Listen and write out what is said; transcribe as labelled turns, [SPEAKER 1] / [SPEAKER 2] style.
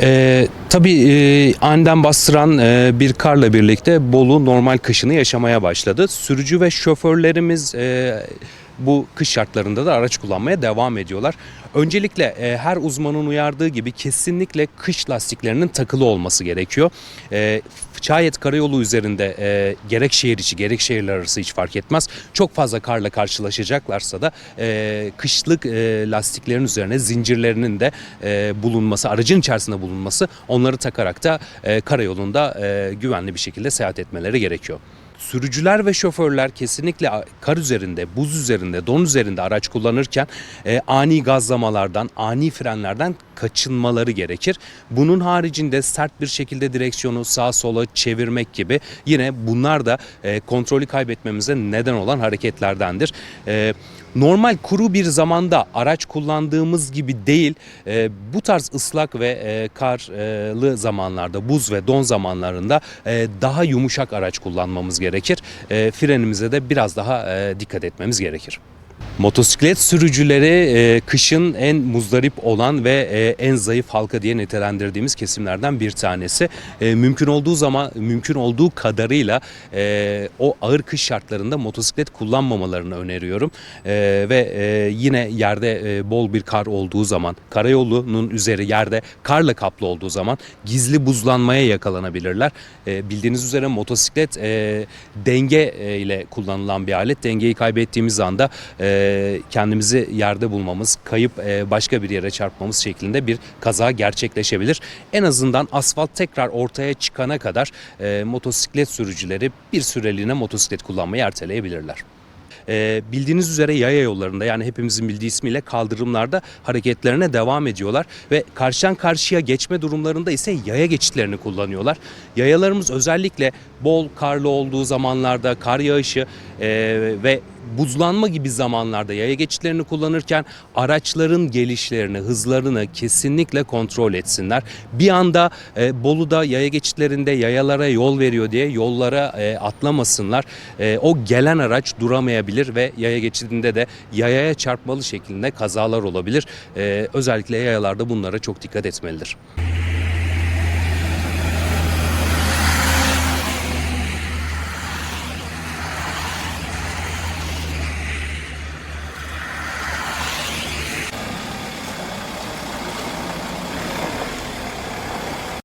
[SPEAKER 1] Ee, tabii e, aniden bastıran e, bir karla birlikte Bolu normal kışını yaşamaya başladı. Sürücü ve şoförlerimiz e, bu kış şartlarında da araç kullanmaya devam ediyorlar. Öncelikle e, her uzmanın uyardığı gibi kesinlikle kış lastiklerinin takılı olması gerekiyor. E, şayet karayolu üzerinde e, gerek şehir içi gerek şehirler arası hiç fark etmez. Çok fazla karla karşılaşacaklarsa da e, kışlık e, lastiklerin üzerine zincirlerinin de e, bulunması, aracın içerisinde bulunması onları takarak da e, karayolunda e, güvenli bir şekilde seyahat etmeleri gerekiyor. Sürücüler ve şoförler kesinlikle kar üzerinde, buz üzerinde, don üzerinde araç kullanırken e, ani gazlamalardan, ani frenlerden kaçınmaları gerekir. Bunun haricinde sert bir şekilde direksiyonu sağa sola çevirmek gibi yine bunlar da e, kontrolü kaybetmemize neden olan hareketlerdendir. E, normal kuru bir zamanda araç kullandığımız gibi değil, e, bu tarz ıslak ve e, karlı zamanlarda, buz ve don zamanlarında e, daha yumuşak araç kullanmamız gerekir. E, frenimize de biraz daha e, dikkat etmemiz gerekir. Motosiklet sürücüleri e, kışın en muzdarip olan ve e, en zayıf halka diye nitelendirdiğimiz kesimlerden bir tanesi. E, mümkün olduğu zaman mümkün olduğu kadarıyla e, o ağır kış şartlarında motosiklet kullanmamalarını öneriyorum. E, ve e, yine yerde e, bol bir kar olduğu zaman, karayolunun üzeri yerde karla kaplı olduğu zaman gizli buzlanmaya yakalanabilirler. E, bildiğiniz üzere motosiklet e, denge e, ile kullanılan bir alet. Dengeyi kaybettiğimiz anda e, kendimizi yerde bulmamız, kayıp e, başka bir yere çarpmamız şeklinde bir kaza gerçekleşebilir. En azından asfalt tekrar ortaya çıkana kadar e, motosiklet sürücüleri bir süreliğine motosiklet kullanmayı erteleyebilirler. Ee, bildiğiniz üzere yaya yollarında yani hepimizin bildiği ismiyle kaldırımlarda hareketlerine devam ediyorlar ve karşıdan karşıya geçme durumlarında ise yaya geçitlerini kullanıyorlar. Yayalarımız özellikle bol karlı olduğu zamanlarda kar yağışı e, ve buzlanma gibi zamanlarda yaya geçitlerini kullanırken araçların gelişlerini, hızlarını kesinlikle kontrol etsinler. Bir anda e, Bolu'da yaya geçitlerinde yayalara yol veriyor diye yollara e, atlamasınlar. E, o gelen araç duramayabilir ve yaya geçidinde de yayaya çarpmalı şeklinde kazalar olabilir. E, özellikle yayalarda bunlara çok dikkat etmelidir.